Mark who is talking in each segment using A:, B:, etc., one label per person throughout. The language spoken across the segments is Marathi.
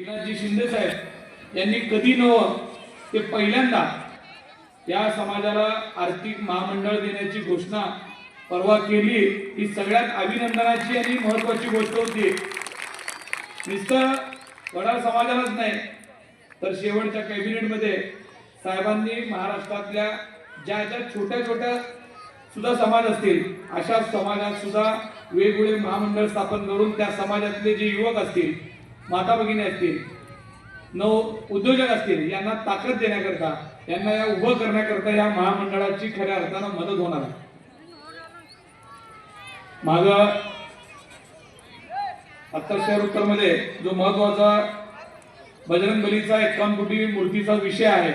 A: एकनाथजी शिंदे साहेब यांनी कधी नवं ते पहिल्यांदा या समाजाला आर्थिक महामंडळ देण्याची घोषणा परवा केली. ही सगळ्यात अभिनंदनाची आणि महत्वाची गोष्ट होती. नुसतं वडार समाजालाच नाही तर शेवटच्या कॅबिनेटमध्ये साहेबांनी महाराष्ट्रातल्या ज्या ज्या छोट्या छोट्या सुद्धा समाज असतील अशा समाजात सुद्धा वेगवेगळे महामंडळ स्थापन करून त्या समाजातले जे युवक असतील माता भगिनी असतील नव उद्योजक असतील यांना ताकद देण्याकरता यांना या उभं करण्याकरता या महामंडळाची खऱ्या अर्थानं मदत होणार आहे. माग आता शहर उत्तरमध्ये जो महत्त्वाचा बजरंग बलीचा एकावन्न कोटी मूर्तीचा विषय आहे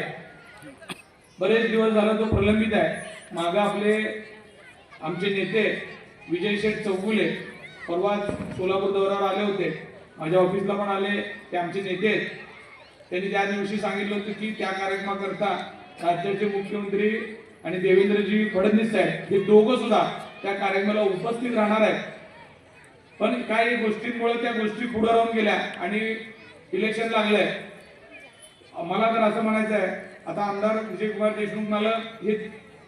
A: बरेच दिवस झाला तो प्रलंबित आहे. मागं आपले आमचे नेते विजय शेठ चौगुले परवा सोलापूर दौऱ्यावर आले होते. माझ्या ऑफिसला पण आले ते आमचे नेते आहेत. त्यांनी त्या दिवशी सांगितलं होतं की त्या कार्यक्रमाकरता राज्याचे मुख्यमंत्री आणि देवेंद्रजी फडणवीस साहेब हे दोघं सुद्धा त्या कार्यक्रमाला उपस्थित राहणार आहेत. पण काही गोष्टींमुळे त्या गोष्टी पुढे राहून गेल्या आणि इलेक्शन लागलंय मला तर असं म्हणायचं आहे आता आमदार विजयकुमार देशमुख म्हणाला हे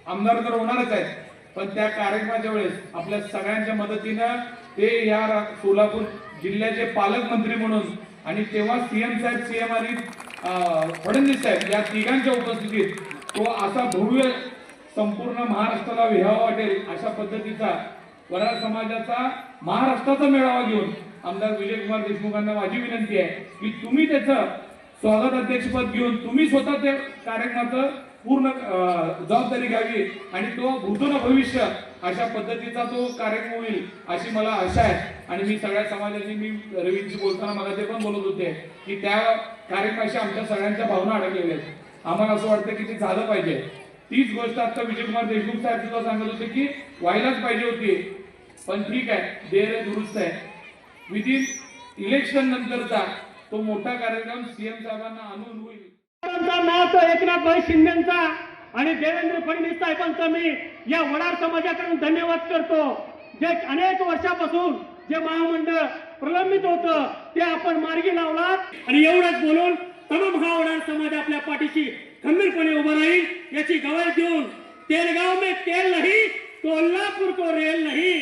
A: आमदार तर होणारच आहेत पण त्या कार्यक्रमाच्या वेळेस आपल्या सगळ्यांच्या मदतीनं ते या रा- सोलापूर जिल्ह्याचे पालकमंत्री म्हणून आणि तेव्हा सीएम साहेब सीएम आणि फडणवीस साहेब या तिघांच्या उपस्थितीत तो असा भव्य संपूर्ण महाराष्ट्राला विहावा वाटेल अशा पद्धतीचा वडार समाजाचा महाराष्ट्राचा मेळावा घेऊन आमदार विजयकुमार देशमुखांना माझी विनंती आहे की तुम्ही त्याचं स्वागत अध्यक्षपद घेऊन तुम्ही स्वतः त्या कार्यक्रमाचं पूर्ण जबाबदारी घ्यावी आणि तो भूतन भविष्य अशा पद्धतीचा तो कार्यक्रम होईल अशी मला आशा आहे. आणि मी सगळ्या समाजाची मी रवींशी बोलताना मला ते पण बोलत होते की त्या कार्यक्रमाशी आमच्या सगळ्यांच्या भावना अडकलेल्या आहेत. आम्हाला असं वाटतं की ते झालं पाहिजे. तीच गोष्ट आता विजयकुमार देशमुख साहेब सुद्धा सांगत होते की व्हायलाच पाहिजे होती. पण ठीक आहे देर दुरुस्त आहे. विदिन इलेक्शन नंतरचा तो मोठा कार्यक्रम सीएम साहेबांना आणून होईल.
B: एकनाथ भाई शिंदेचा आणि देवेंद्र फडणवीस साहेबांचा मी या वडार समाजाकडून धन्यवाद करतो. जे अनेक वर्षापासून जे महामंडळ प्रलंबित होतं ते आपण मार्गी लावलात. आणि एवढंच बोलून तमाम हा वडार समाज आपल्या पाठीशी खंबीरपणे उभा राहील याची गवाही देऊन तेलगाव में तेल नाही कोल्हापूर को रेल नाही.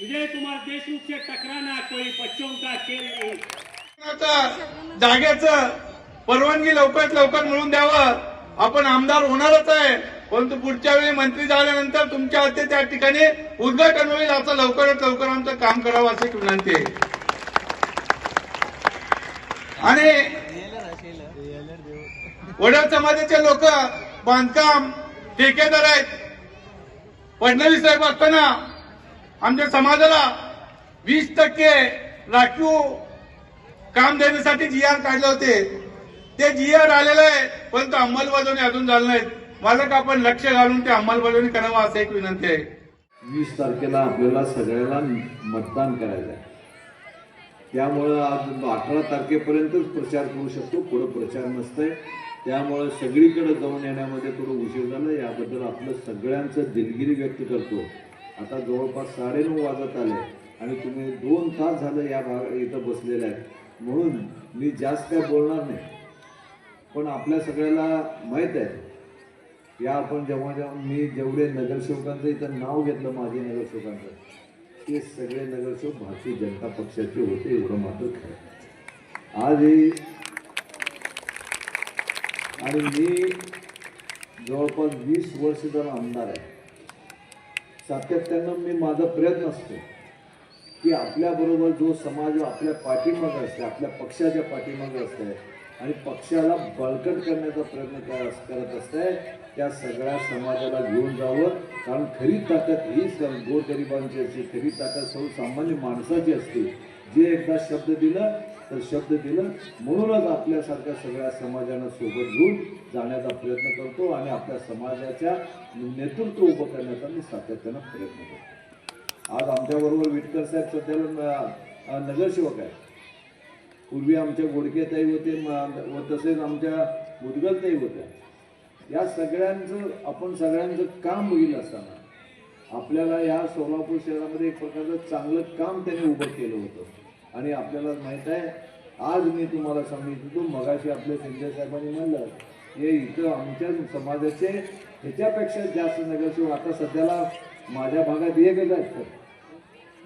B: विजय कुमार देशमुख से टकराना कोई बच्चों का खेल नाही.
C: जागेच जागेचं परवानगी लवकरात लवकर मिळून द्यावं. आपण आमदार होणारच आहे. परंतु पुढच्या वेळी मंत्री झाल्यानंतर तुमच्या हस्ते त्या ठिकाणी उद्घाटन होईल असं लवकरात लवकर आमचं काम करावं अशी विनंती आहे. आणि वडा समाजाचे लोक बांधकाम ठेकेदार आहेत. फडणवीस साहेब असताना आमच्या समाजाला वीस टक्के राखीव काम देण्यासाठी जी आर काढले होते. ते जी आर आलेलं आहे परंतु अंमलबजावणी अजून झालं नाही. मालक का आपण लक्ष घालून ते अंमलबजावणी करावं असं एक विनंती आहे.
D: वीस तारखेला आपल्याला सगळ्याला मतदान करायचं आहे. त्यामुळं आज अठरा तारखेपर्यंतच प्रचार करू शकतो पुढं प्रचार नसतंय. त्यामुळं सगळीकडे जाऊन येण्यामध्ये थोडं उशीर झालं याबद्दल आपलं सगळ्यांचं दिलगिरी व्यक्त करतो. आता जवळपास साडेनऊ वाजत आले आणि तुम्ही दोन तास झालं या भाग इथं बसलेल्या आहेत. म्हणून मी जास्त काय बोलणार नाही. पण आपल्या सगळ्याला माहीत आहे. या आपण जेव्हा जेव्हा मी जेवढे नगरसेवकांचं इथं नाव घेतलं माझे नगरसेवकांचं ते सगळे नगरसेवक भारतीय जनता पक्षाचे होते एवढं मात्र खरं आज आणि मी जवळपास वीस वर्ष जर आमदार आहे सातत्यानं मी माझा प्रयत्न असतो की आपल्याबरोबर जो समाज आपल्या पाठीमागं असते आपल्या पक्षाच्या पाठीमागं असते आणि पक्षाला बळकट करण्याचा प्रयत्न करत असते त्या सगळ्या समाजाला घेऊन जावं. कारण खरी ताकद ही स- गोरगरिबांची असते. खरी ताकद सर्वसामान्य माणसाची असते. जे एकदा शब्द दिलं तर शब्द दिलं. म्हणूनच आपल्यासारख्या सगळ्या समाजानं सोबत घेऊन जाण्याचा प्रयत्न करतो आणि आपल्या समाजाच्या नेतृत्व उभं करण्याचा मी सातत्यानं प्रयत्न करतो. आज आमच्याबरोबर विटकर साहेब सध्याला नगरसेवक आहे पूर्वी आमच्या गोडकेताई होते व तसेच आमच्या मुदगलताई होत्या. या सगळ्यांचं आपण सगळ्यांचं काम होईल असताना आपल्याला या सोलापूर शहरामध्ये एक प्रकारचं चांगलं काम त्यांनी उभं केलं होतं. आणि आपल्याला माहीत आहे आज मी तुम्हाला सांगितलं मगाशी आपल्या शिंदे साहेबांनी म्हणलं हे इथं आमच्या समाजाचे ह्याच्यापेक्षा जास्त नगरसेवक आता सध्याला माझ्या भागात एकच आहेत सर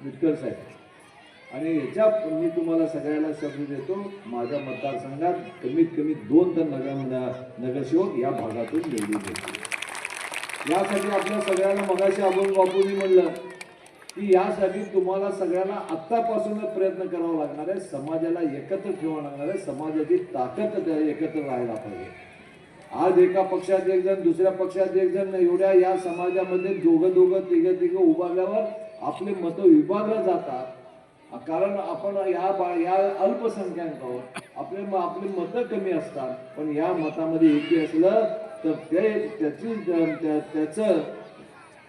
D: विठ्ठल साहेब. आणि ह्याच्या मी तुम्हाला सगळ्याला शब्द देतो माझ्या मतदारसंघात कमीत कमी दोन तर नगर नगरसेवक या भागातून निवडून येतो यासाठी आपल्या सगळ्यांना मगाशी आपण बापूंनी म्हणलं की यासाठी तुम्हाला सगळ्यांना आत्तापासूनच प्रयत्न करावा लागणार आहे. समाजाला एकत्र ठेवावं लागणार आहे. समाजाची ताकद त्या एकत्र राहायला पाहिजे. आज एका पक्षात एक जण दुसऱ्या पक्षात एक जण एवढ्या या समाजामध्ये दोघं दोघं तिघं तिघं उभारल्यावर आपले मतं विभागलं जातात. कारण आपण या बा- या अल्पसंख्याक आहोत आपले आपली मतं कमी असतात. पण या मतामध्ये एकी असलं तर ते त्याची त्याचं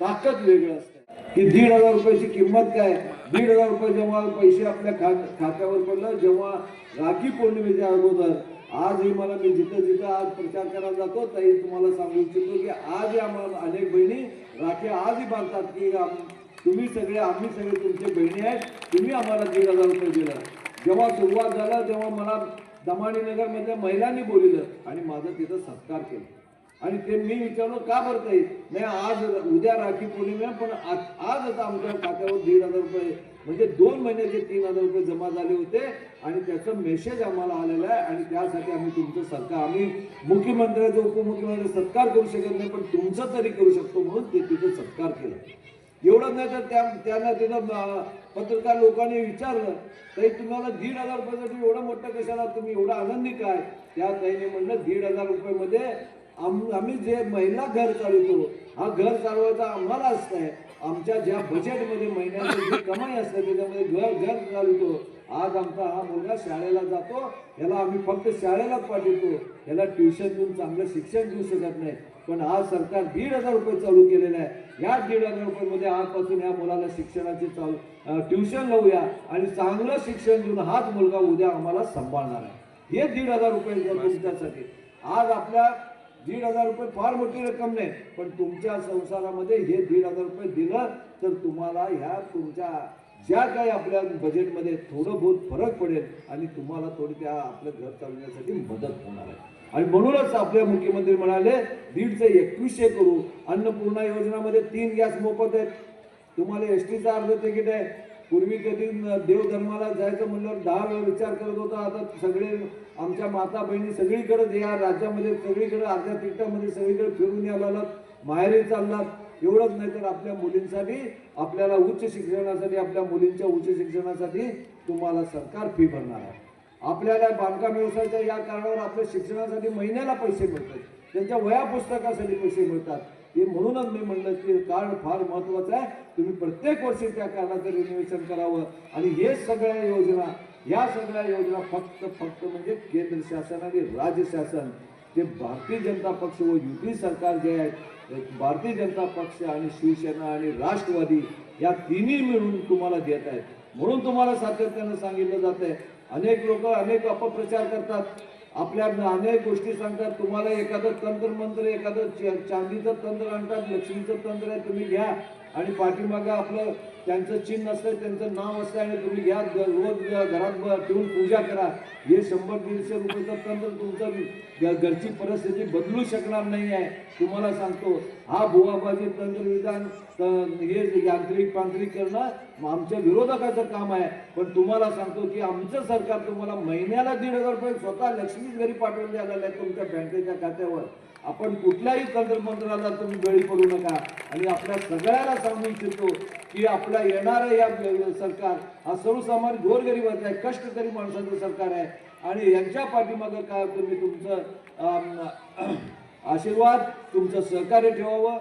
D: ताकद वेगळं असतं. की दीड हजार रुपयाची किंमत काय? दीड हजार रुपये जेव्हा पैसे आपल्या खा खात्यावर पडलं जेव्हा राखी पौर्णिमेच्या अगोदर आजही मला मी जिथं जिथं आज प्रचार करायला जातो तरी तुम्हाला सांगू इच्छितो की आज आम्हाला अनेक बहिणी राखी आजही बांधतात की तुम्ही सगळे आम्ही सगळे तुमचे बहिणी आहेत. तुम्ही आम्हाला दीड हजार रुपये दिला. जेव्हा सुरुवात झाला तेव्हा मला दमाणी नगरमधल्या महिलांनी बोलिलं आणि माझं तिथं सत्कार केला. आणि ते मी विचारलो का बरं ताई? नाही आज उद्या राखी पौर्णिमा पण आज आता आमच्या खात्यावर दीड हजार रुपये म्हणजे दोन महिन्याचे तीन हजार रुपये जमा झाले होते आणि त्याचं मेसेज आम्हाला आलेला आहे आणि त्यासाठी आम्ही तुमचं सरकार आम्ही मुख्यमंत्र्याचा उपमुख्यमंत्री सत्कार करू शकत नाही पण तुमचं तरी करू शकतो म्हणून ते तिथं सत्कार केला. एवढंच नाही तर त्या त्यांना तिथं पत्रकार लोकांनी विचारलं ताई तुम्हाला दीड हजार रुपयासाठी एवढं मोठं कशाला तुम्ही एवढं आनंदी काय? त्या ताईने म्हणलं दीड हजार रुपयामध्ये आम- आम्ही जे महिला घर चालवतो हा घर चालवायचा आम्हाला असतंय आमच्या ज्या बजेटमध्ये महिन्याची जी कमाई असते त्याच्यामध्ये घर घर चालवतो. आज आमचा हा मुलगा शाळेला जातो याला आम्ही फक्त शाळेलाच पाठवतो. याला ट्युशन देऊन चांगलं शिक्षण देऊ शकत नाही. पण आज सरकार दीड हजार रुपये चालू केलेलं आहे. या दीड हजार रुपयामध्ये आजपासून या मुलाला शिक्षणाची चालू ट्युशन लावूया आणि चांगलं शिक्षण देऊन हाच मुलगा उद्या आम्हाला सांभाळणार आहे. हे दीड हजार रुपये तुमच्यासाठी. आज आपल्या दीड हजार रुपये फार मोठी रक्कम नाही पण तुमच्या संसारामध्ये हे दीड हजार रुपये दिलं तर तुम्हाला ह्या तुमच्या ज्या काही आपल्या बजेटमध्ये थोडं बहुत फरक पडेल आणि तुम्हाला थोडी त्या आपलं घर चालवण्यासाठी मदत होणार आहे. आणि म्हणूनच आपले मुख्यमंत्री म्हणाले दीडचे एकवीसशे करू. अन्नपूर्णा योजनामध्ये तीन गॅस मोफत आहेत. तुम्हाला एस टीचा अर्ध तिकीट आहे. पूर्वी कधी देवधर्माला जायचं म्हणल्यावर दहा वेळा विचार करत होता. आता सगळे आमच्या माता बहिणी सगळीकडे या राज्यामध्ये सगळीकडे अर्ध्या तिकटामध्ये सगळीकडे फिरून यायला माहेरी चाललात. एवढंच नाही तर आपल्या मुलींसाठी आपल्याला उच्च शिक्षणासाठी आपल्या मुलींच्या उच्च शिक्षणासाठी तुम्हाला सरकार फी भरणार आहे. आपल्याला बांधकाम व्यवसायाच्या या कारणावर आपल्या शिक्षणासाठी महिन्याला पैसे मिळतात. त्यांच्या वया पुस्तकासाठी पैसे मिळतात. हे म्हणूनच मी म्हणलं की कार्ड फार महत्वाचं आहे. तुम्ही प्रत्येक वर्षी त्या कारणाचं रिन्युएशन करावं. आणि हे सगळ्या योजना या सगळ्या योजना फक्त फक्त म्हणजे केंद्र शासन आणि राज्य शासन ते भारतीय जनता पक्ष व युती सरकार जे आहे भारतीय जनता पक्ष आणि शिवसेना आणि राष्ट्रवादी या तिन्ही मिळून तुम्हाला देत आहेत. म्हणून तुम्हाला सातत्यानं सांगितलं जात आहे. अनेक लोक अनेक अपप्रचार करतात. आपल्या अनेक गोष्टी सांगतात. तुम्हाला एखादं तंत्र मंत्र एखादं चांदीचं तंत्र आणतात लक्ष्मीचं तंत्र आहे तुम्ही घ्या. आणि पाठीमागं आपलं त्यांचं चिन्ह असतं त्यांचं नाव असतं आणि तुम्ही घ्या रोज घरात ठेवून पूजा करा. हे शंभर दीडशे रुपयाचं तंत्र तुमचं घरची परिस्थिती बदलू शकणार नाही आहे. तुम्हाला सांगतो हा भुवाबाजी तंत्रविधान हे यांत्रिक तांत्रिक करणं आमच्या विरोधकाचं काम आहे. पण तुम्हाला सांगतो की आमचं सरकार तुम्हाला महिन्याला दीड हजार रुपये स्वतः लक्ष्मीच घरी पाठवून द्यायला आहे तुमच्या बँकेच्या खात्यावर. आपण कुठल्याही तंत्रमंत्राला तुम्ही बळी पडू नका. आणि आपल्या सगळ्याला सांगू इच्छितो की आपल्या येणारं या सरकार हा सर्वसामान्य गोरगरिबाचं आहे कष्टकरी माणसाचं सरकार आहे. आणि यांच्या पाठीमागं काय तुम्ही तुमचं आशीर्वाद तुमचं सहकार्य ठेवावं.